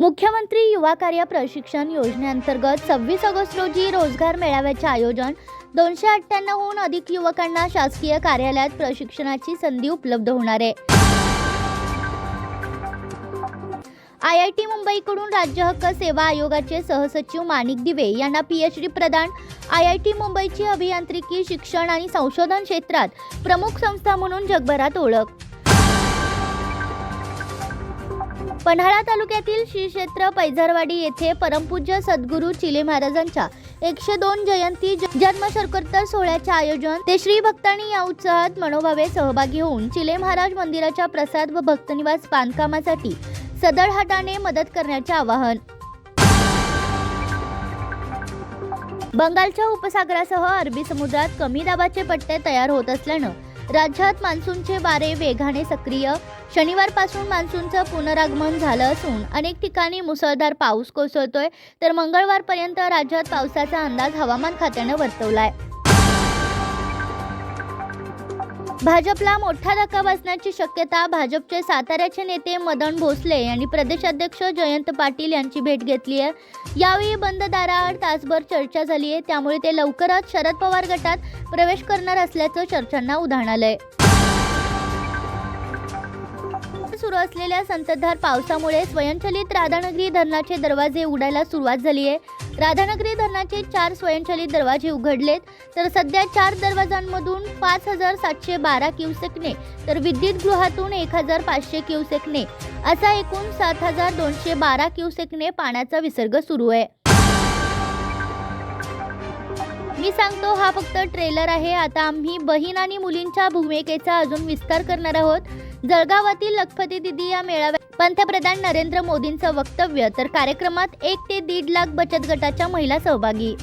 मुख्यमंत्री युवा कार्य प्रशिक्षण योजनेअंतर्गत सव्वीस ऑगस्ट रोजी रोजगार मेळाव्याचे आयोजन दोनशे अठ्ठ्याण्णवहून अधिक युवकांना शासकीय कार्यालयात प्रशिक्षणाची संधी उपलब्ध होणार आहे. आय आय टी मुंबईकडून राज्य हक्क सेवा आयोगाचे सहसचिव माणिक दिवे यांना पीएच डी प्रदान. आय आय टी मुंबईची अभियांत्रिकी शिक्षण आणि संशोधन क्षेत्रात प्रमुख संस्था म्हणून जगभरात ओळख. पन्हाळा तालुक्यातील श्री क्षेत्र पैझरवाडी येथे परमपूज्य सद्गुरू चिले महाराजांच्या एकशे दोन जयंती ज- जन्म सोहळ्याचे आयोजन ते श्री भक्तांनी या उत्सवात मनोभावे सहभागी होऊन चिले महाराज मंदिराच्या प्रसाद व भक्तनिवास बांधकामासाठी सदळ हाताने मदत करण्याचे आवाहन. बंगालच्या उपसागरासह अरबी समुद्रात कमी दाबाचे पट्टे तयार होत असल्यानं राज्यात मान्सूनचे वारे वेगाने सक्रिय. शनिवारपासून मान्सूनचं पुनरागमन झालं असून अनेक ठिकाणी मुसळधार पाऊस कोसळतोय. तर मंगळवारपर्यंत राज्यात पावसाचा अंदाज हवामान खात्यानं वर्तवलाय. भाजपला मोठा धक्का बसण्याची शक्यता भाजपचे साताऱ्याचे नेते मदन भोसले यांनी प्रदेशाध्यक्ष जयंत पाटील यांची भेट घेतली आहे. यावेळी बंद दाराआड तासभर चर्चा झाली आहे. त्यामुळे ते लवकरच शरद पवार गटात प्रवेश करणार असल्याचं चर्चांना उधाण आलंय. सुरू असलेल्या संततधार पावसामुळे स्वयंचलित राधानगरी धरणाचे दरवाजे उडायला सुरुवात झाली आहे राधानगरी धरणाचे चार स्वयंचलित दरवाजे उघडलेत तर सध्या चार दरवाजांमधून पाच हजार सातशे बारा क्युसेकने तर विद्युत गृहातून एक हजार पाचशे क्युसेकने असा एकूण सात हजार दोनशे बारा क्युसेकने पाण्याचा विसर्ग सुरू आहे. मी सांगतो हा फक्त ट्रेलर आहे. आता आम्ही बहीण आणि मुलींच्या भूमिकेचा अजून विस्तार करणार आहोत. जळगावातील लखपती दिदी या मेळाव्यात पंतप्रधान नरेंद्र मोदींचं वक्तव्य तर कार्यक्रमात एक ते दीड लाख बचत गटाच्या महिला सहभागी.